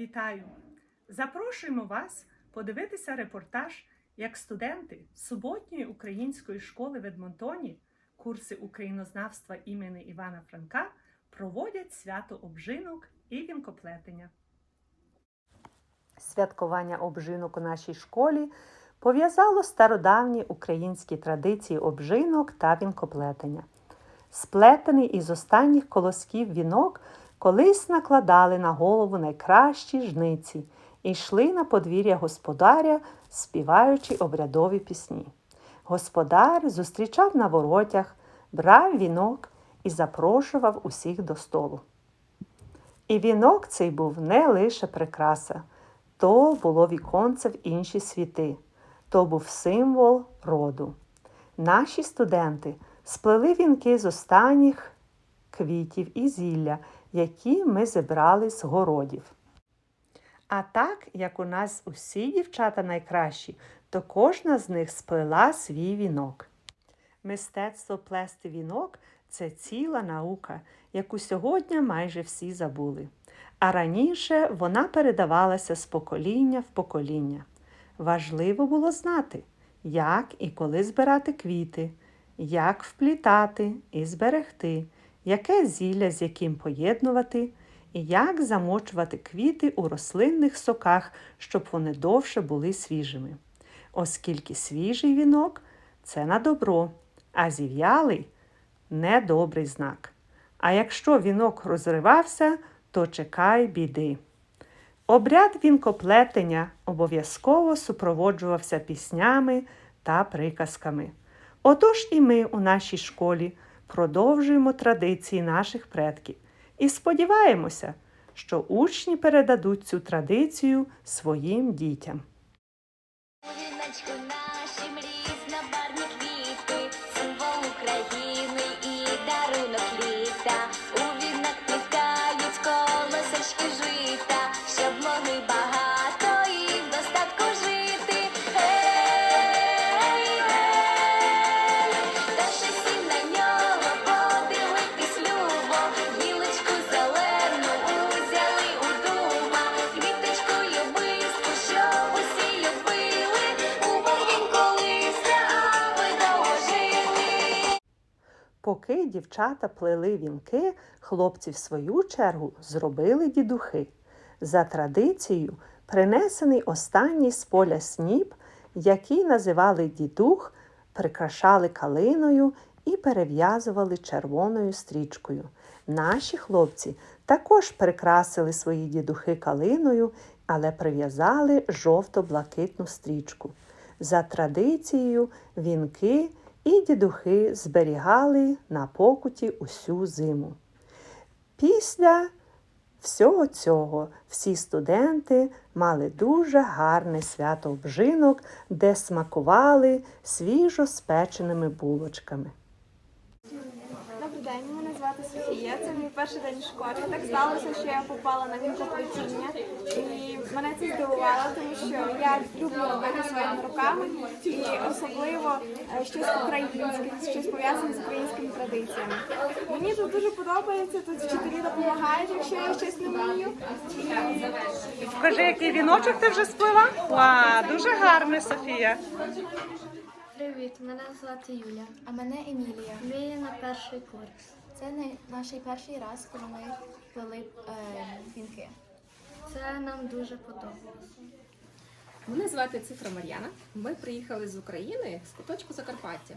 Вітаю! Запрошуємо вас подивитися репортаж, як студенти суботньої української школи в Едмонтоні, курси українознавства імені Івана Франка, проводять свято обжинок і вінкоплетення. Святкування обжинок у нашій школі пов'язало стародавні українські традиції обжинок та вінкоплетення. Сплетений із останніх колосків вінок колись накладали на голову найкращі жниці і йшли на подвір'я господаря, співаючи обрядові пісні. Господар зустрічав на воротях, брав вінок і запрошував усіх до столу. І вінок цей був не лише прикраса, то було віконце в інші світи, то був символ роду. Наші студенти сплели вінки з останніх квітів і зілля, які ми зібрали з городів. А так, як у нас усі дівчата найкращі, то кожна з них сплела свій вінок. Мистецтво плести вінок це ціла наука, яку сьогодні майже всі забули. А раніше вона передавалася з покоління в покоління. Важливо було знати, як і коли збирати квіти, як вплітати і зберегти, яке зілля з яким поєднувати, і як замочувати квіти у рослинних соках, щоб вони довше були свіжими. Оскільки свіжий вінок це на добро, а зів'ялий недобрий знак. А якщо вінок розривався, то чекай біди. Обряд вінкоплетення обов'язково супроводжувався піснями та приказками. Отож і ми у нашій школі продовжуємо традиції наших предків і сподіваємося, що учні передадуть цю традицію своїм дітям. Поки дівчата плели вінки, хлопці в свою чергу зробили дідухи. За традицією, принесений останній з поля сніп, який називали дідух, прикрашали калиною і перев'язували червоною стрічкою. Наші хлопці також прикрасили свої дідухи калиною, але прив'язали жовто-блакитну стрічку. За традицією, вінки і дідухи зберігали на покуті усю зиму. Після всього цього всі студенти мали дуже гарне свято обжинок, де смакували свіжо спеченими булочками. Звати Софія. Це мій перший день в школі. Так сталося, що я попала на вінкоплетіння. І мене це здивувало, тому що я люблю робити своїми руками і особливо е, щось українське, щось пов'язане з українськими традиціями. Мені тут дуже подобається, тут вчителі допомагають, якщо я щось не вмію. І Покажи, який віночок ти вже сплела? Ва, дуже гарний, Софія. Привіт, мене звати Юля. А мене Емілія. Ми на перший курс. Це не наш перший раз, коли ми плели е, вінки. Це нам дуже подобалося. Мене звати Цифра Мар'яна. Ми приїхали з України з куточку Закарпаття.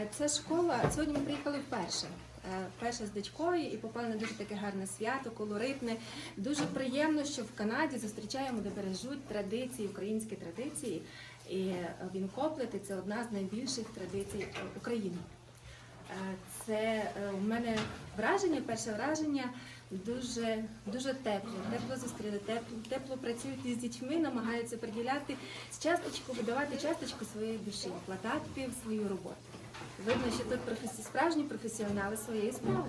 Е, Це школа. Сьогодні ми приїхали вперше. Е, Перше з дочкою і попали на дуже таке гарне свято, колоритне. Дуже приємно, що в Канаді зустрічаємо, де бережуть традиції, українські традиції. І е, вінкоплети це одна з найбільших традицій е, України. Е, Це е, у мене враження, перше враження дуже, дуже тепло. Тепло зустріли, тепло, тепло працюють із дітьми, намагаються приділяти часточку, видавати часточку своєї душі, вкладати в свою роботу. Видно, що тут професі, справжні професіонали своєї справи.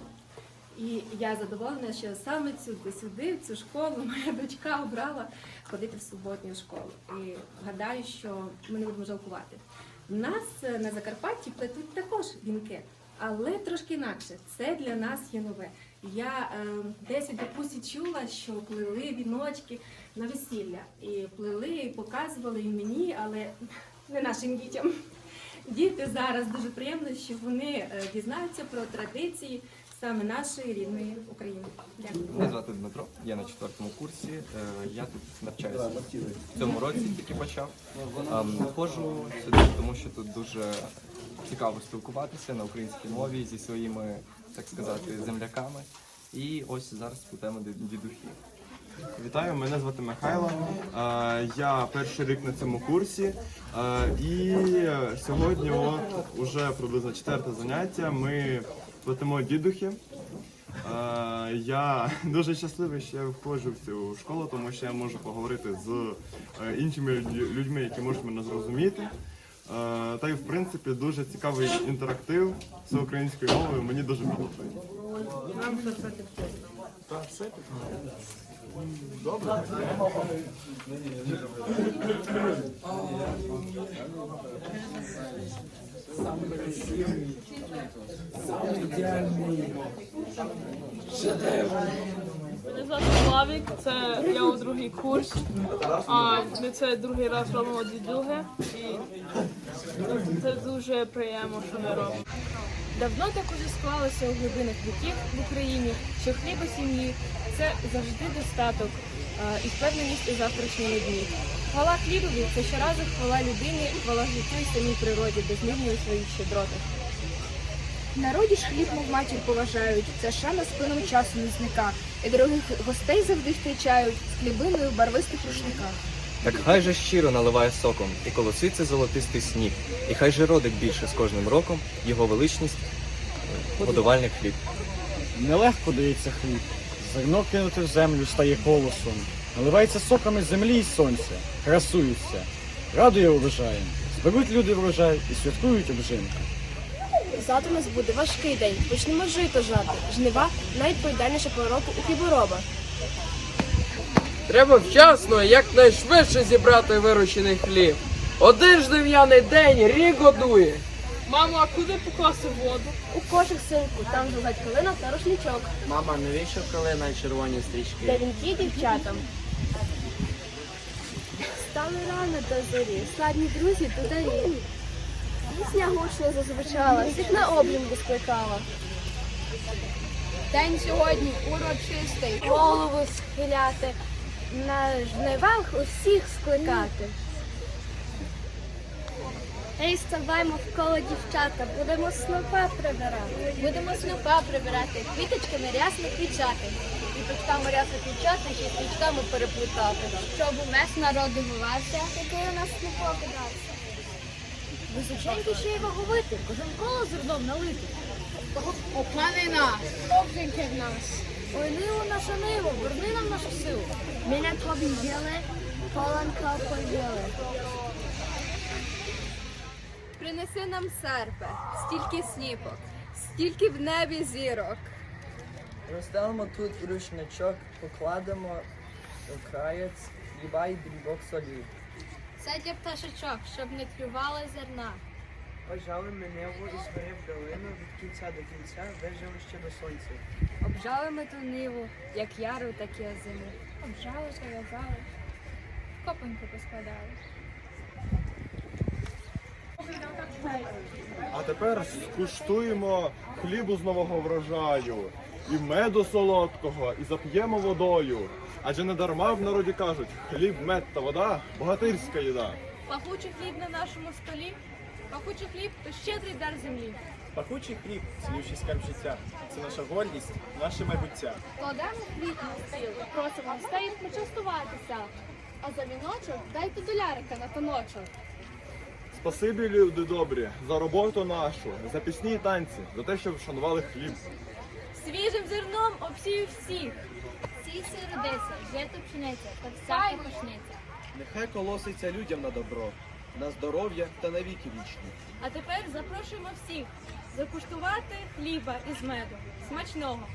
І я задоволена, що саме сюди, сюди, в цю школу, моя дочка обрала ходити в суботню школу. І гадаю, що ми не будемо жалкувати. У нас е, на Закарпатті плетуть також вінки, але трошки інакше. Це для нас є нове. Я е, десь у бабусі чула, що плели віночки на весілля. І плели, і показували і мені, але не нашим дітям. Діти зараз дуже приємно, що вони е, дізнаються про традиції саме нашої рідної України. Дякую. Мене звати Дмитро, я на четвертому курсі. Е, Я тут навчаюся в цьому році, тільки почав. Ем, Ходжу сюди, тому що тут дуже цікаво спілкуватися на українській мові зі своїми, так сказати, земляками. І ось зараз ді- дідухи. Вітаю, мене звати Михайло. Е, Я перший рік на цьому курсі. Е, І сьогодні, от уже приблизно четверте заняття. Ми плетемо дідухи. Е, Я дуже щасливий, що я входжу в цю школу, тому що я можу поговорити з іншими людьми, які можуть мене зрозуміти. Е, Та й в принципі дуже цікавий інтерактив з українською мовою. Мені дуже подобається. Мене звати Славік, це я у другий курс. А ми це другий раз робимо дідуги і це дуже приємно, що ми робимо. Давно так уже склалося у глибинах віків в Україні, що хліб у сім'ї це завжди достаток а, і впевненість у завтрашньому дні. Хвала хлібові це щоразу хвала людині, хвала життю і самій природі, безмірні у своїх щедротах. В народі ж хліб, мов матір поважають, це шана з плином часу не зника. І дорогих гостей завжди зустрічають з хлібиною в барвистих рушниках. Так хай же щиро наливає соком, і колоситься золотистий сніг, і хай же родить більше з кожним роком його величність, е, хліб. Нелегко дається хліб. Зерно кинути в землю стає колосом. Наливається соками землі і сонця, красується, радує урожаєм. Зберуть люди врожай і святкують обжинку. Завтра у нас буде важкий день. Почнемо жито жати. Жнива найвідповідальніша пора року у хлібороба. Треба вчасно, якнайшвидше зібрати вирощений хліб. Один ж дев'яний день рік годує. Мамо, а куди покласти воду? У кошик синку, там залежать калина та рушничок. Мама, навіщо калина і червоні стрічки? Вінки дівчатам. Стали рано до зорі, сладні друзі додарі. Пісня гучно зазвучала, всіх на обрімку скликала. День сьогодні урочистий. Голову схиляти, на жнивах усіх скликати. Ей, ставаймо в коло дівчата, будемо снопа прибирати. Будемо снопа прибирати, квіточками рясно квічати. Квіточками рясно квічати, ще й квічками переплутати. Щоб умес народ дивувався, який у нас снопа подався. Височенько ще й ваговити, кожен коло зерном налити. Обмани нас, обженьки в нас. Ой, ниву наша ниву, верни нам нашу силу. Ми на тобі жили, поланка поїли. Принеси нам серпе, стільки сніпок, стільки в небі зірок. Розставимо тут рушничок, покладемо краєць хліба і дрібок солі. Це для пташечок, щоб не клювали зерна. Пожали мене і згорів долину від кінця до кінця, вижили ще до сонця. Обжали ми ту ниву, як яру, так і озиму. Обжали, зав'язали, копоньку поскладали. А тепер скуштуємо хлібу з нового врожаю, і меду солодкого, і зап'ємо водою. Адже не дарма в народі кажуть, хліб, мед та вода богатирська їда. Пахучий хліб на нашому столі, пахучий хліб то щедрий дар землі. Пахучий хліб, цілющий скарб життя. Це наша гордість, наше майбуття. Кладемо хліб на стіл, просимо гостей почастуватися. А за віночок дайте долярика на тоночок. Спасибі, люди добрі, за роботу нашу, за пісні і танці, за те, що вшанували хліб. Свіжим зерном обсію всіх. Сій родиться, жито пшениця, та всяка пшениця. Нехай колоситься людям на добро, на здоров'я та на віки вічні. А тепер запрошуємо всіх закуштувати хліба із меду. Смачного!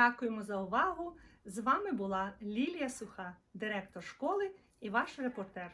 Дякуємо за увагу. З вами була Лілія Суха, директор школи і ваш репортер.